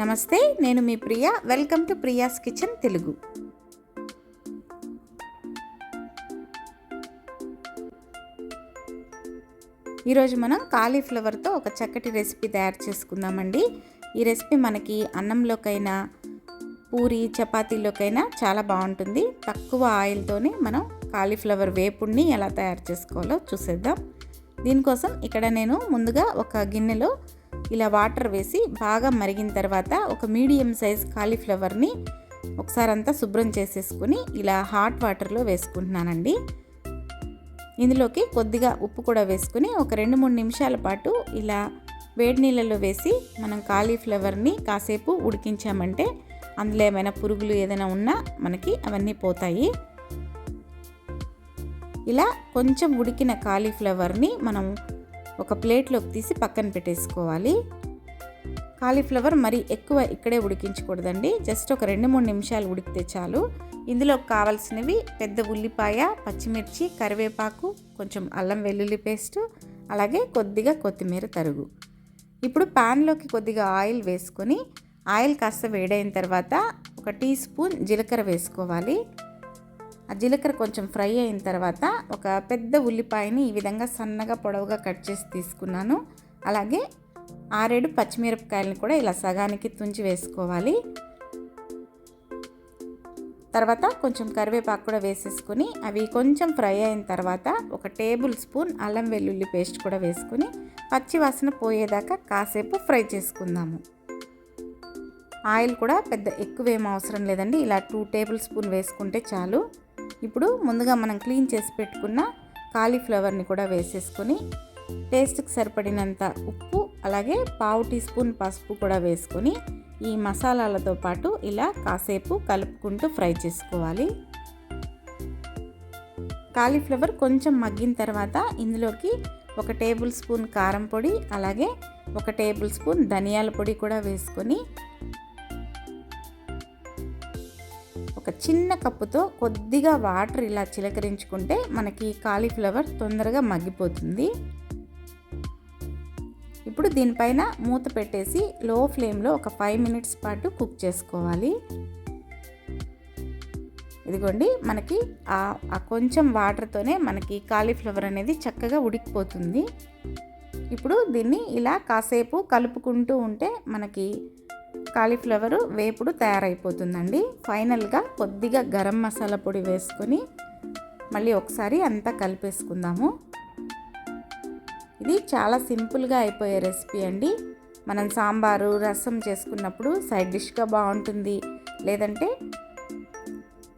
నమస్తే నేను మీ Priya. Welcome to Priya's kitchen Telugu. ఈరోజు మనం కాలీఫ్లవర్తో ఒక చక్కటి రెసిపీ తయారు చేసుకుందామండి. ఈ రెసిపీ మనకి అన్నంలోకైనా పూరి చపాతీలోకైనా చాలా బాగుంటుంది. తక్కువ ఆయిల్తోనే మనం కాలీఫ్లవర్ వేపుడిని ఎలా తయారు చేసుకోవాలో చూసేద్దాం. దీనికోసం ఇక్కడ నేను ముందుగా ఒక గిన్నెలో ఇలా వాటర్ వేసి బాగా మరిగిన తర్వాత ఒక మీడియం సైజ్ కాలీఫ్లవర్ని ఒకసారి అంతా శుభ్రం చేసేసుకుని ఇలా హాట్ వాటర్లో వేసుకుంటున్నానండి. ఇందులోకి కొద్దిగా ఉప్పు కూడా వేసుకుని ఒక రెండు మూడు నిమిషాల పాటు ఇలా వేడి నీళ్ళలో వేసి మనం కాలీఫ్లవర్ని కాసేపు ఉడికించామంటే అందులో ఏమైనా పురుగులు ఏదైనా ఉన్నా మనకి అవన్నీ పోతాయి. ఇలా కొంచెం ఉడికిన కాలీఫ్లవర్ని మనం ఒక ప్లేట్లోకి తీసి పక్కన పెట్టేసుకోవాలి. కాలీఫ్లవర్ మరి ఎక్కువ ఇక్కడే ఉడికించకూడదండి. జస్ట్ ఒక రెండు మూడు నిమిషాలు ఉడికితే చాలు. ఇందులో కావాల్సినవి పెద్ద ఉల్లిపాయ పచ్చిమిర్చి కరివేపాకు కొంచెం అల్లం వెల్లుల్లి పేస్ట్ అలాగే కొద్దిగా కొత్తిమీర తరుగు. ఇప్పుడు ప్యాన్లోకి కొద్దిగా ఆయిల్ వేసుకొని ఆయిల్ కాస్త వేడైన తర్వాత ఒక టీ స్పూన్ జీలకర్ర వేసుకోవాలి. ఆ జీలకర్ర కొంచెం ఫ్రై అయిన తర్వాత ఒక పెద్ద ఉల్లిపాయని ఈ విధంగా సన్నగా పొడవుగా కట్ చేసి తీసుకున్నాను. అలాగే ఆరేడు పచ్చిమిరపకాయలను కూడా ఇలా సగానికి తుంచి వేసుకోవాలి. తర్వాత కొంచెం కరివేపాకు కూడా వేసేసుకుని అవి కొంచెం ఫ్రై అయిన తర్వాత ఒక టేబుల్ స్పూన్ అల్లం వెల్లుల్లి పేస్ట్ కూడా వేసుకుని పచ్చి వాసన పోయేదాకా కాసేపు ఫ్రై చేసుకుందాము. ఆయిల్ కూడా పెద్ద ఎక్కువ ఏం అవసరం లేదండి. ఇలా టూ టేబుల్ స్పూన్ వేసుకుంటే చాలు. ఇప్పుడు ముందుగా మనం క్లీన్ చేసి పెట్టుకున్న కాలీఫ్లవర్ని కూడా వేసేసుకొని టేస్ట్కి సరిపడినంత ఉప్పు అలాగే పావు టీ స్పూన్ పసుపు కూడా వేసుకొని ఈ మసాలాలతో పాటు ఇలా కాసేపు కలుపుకుంటూ ఫ్రై చేసుకోవాలి. కాలీఫ్లవర్ కొంచెం మగ్గిన తర్వాత ఇందులోకి ఒక టేబుల్ స్పూన్ కారం పొడి అలాగే ఒక టేబుల్ స్పూన్ ధనియాల పొడి కూడా వేసుకొని ఒక చిన్న కప్పుతో కొద్దిగా వాటర్ ఇలా చిలకరించుకుంటే మనకి కాలీఫ్లవర్ తొందరగా మగ్గిపోతుంది. ఇప్పుడు దీనిపైన మూత పెట్టేసి లో ఫ్లేమ్లో ఒక ఫైవ్ మినిట్స్ పాటు కుక్ చేసుకోవాలి. ఇదిగోండి మనకి ఆ కొంచెం వాటర్తోనే మనకి కాలీఫ్లవర్ అనేది చక్కగా ఉడికిపోతుంది. ఇప్పుడు దీన్ని ఇలా కాసేపు కలుపుకుంటూ ఉంటే మనకి కాలీఫ్లవర్ వేపుడు తయారైపోతుందండి. ఫైనల్గా కొద్దిగా గరం మసాలా పొడి వేసుకొని మళ్ళీ ఒకసారి అంతా కలిపేసుకుందాము. ఇది చాలా సింపుల్గా అయిపోయే రెసిపీ అండి. మనం సాంబారు రసం చేసుకున్నప్పుడు సైడ్ డిష్గా బాగుంటుంది. లేదంటే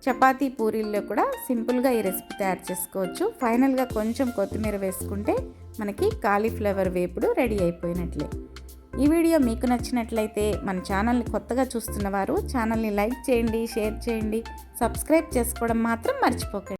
చపాతీ పూరీల్లో కూడా సింపుల్గా ఈ రెసిపీ తయారు చేసుకోవచ్చు. ఫైనల్గా కొంచెం కొత్తిమీర వేసుకుంటే మనకి కాలీఫ్లవర్ వేపుడు రెడీ అయిపోయినట్లే. ఈ వీడియో మీకు నచ్చినట్లయితే మన ఛానల్ని కొత్తగా చూస్తున్న వారు ఛానల్ని లైక్ చేయండి షేర్ చేయండి సబ్స్క్రైబ్ చేసుకోవడం మాత్రం మర్చిపోకండి.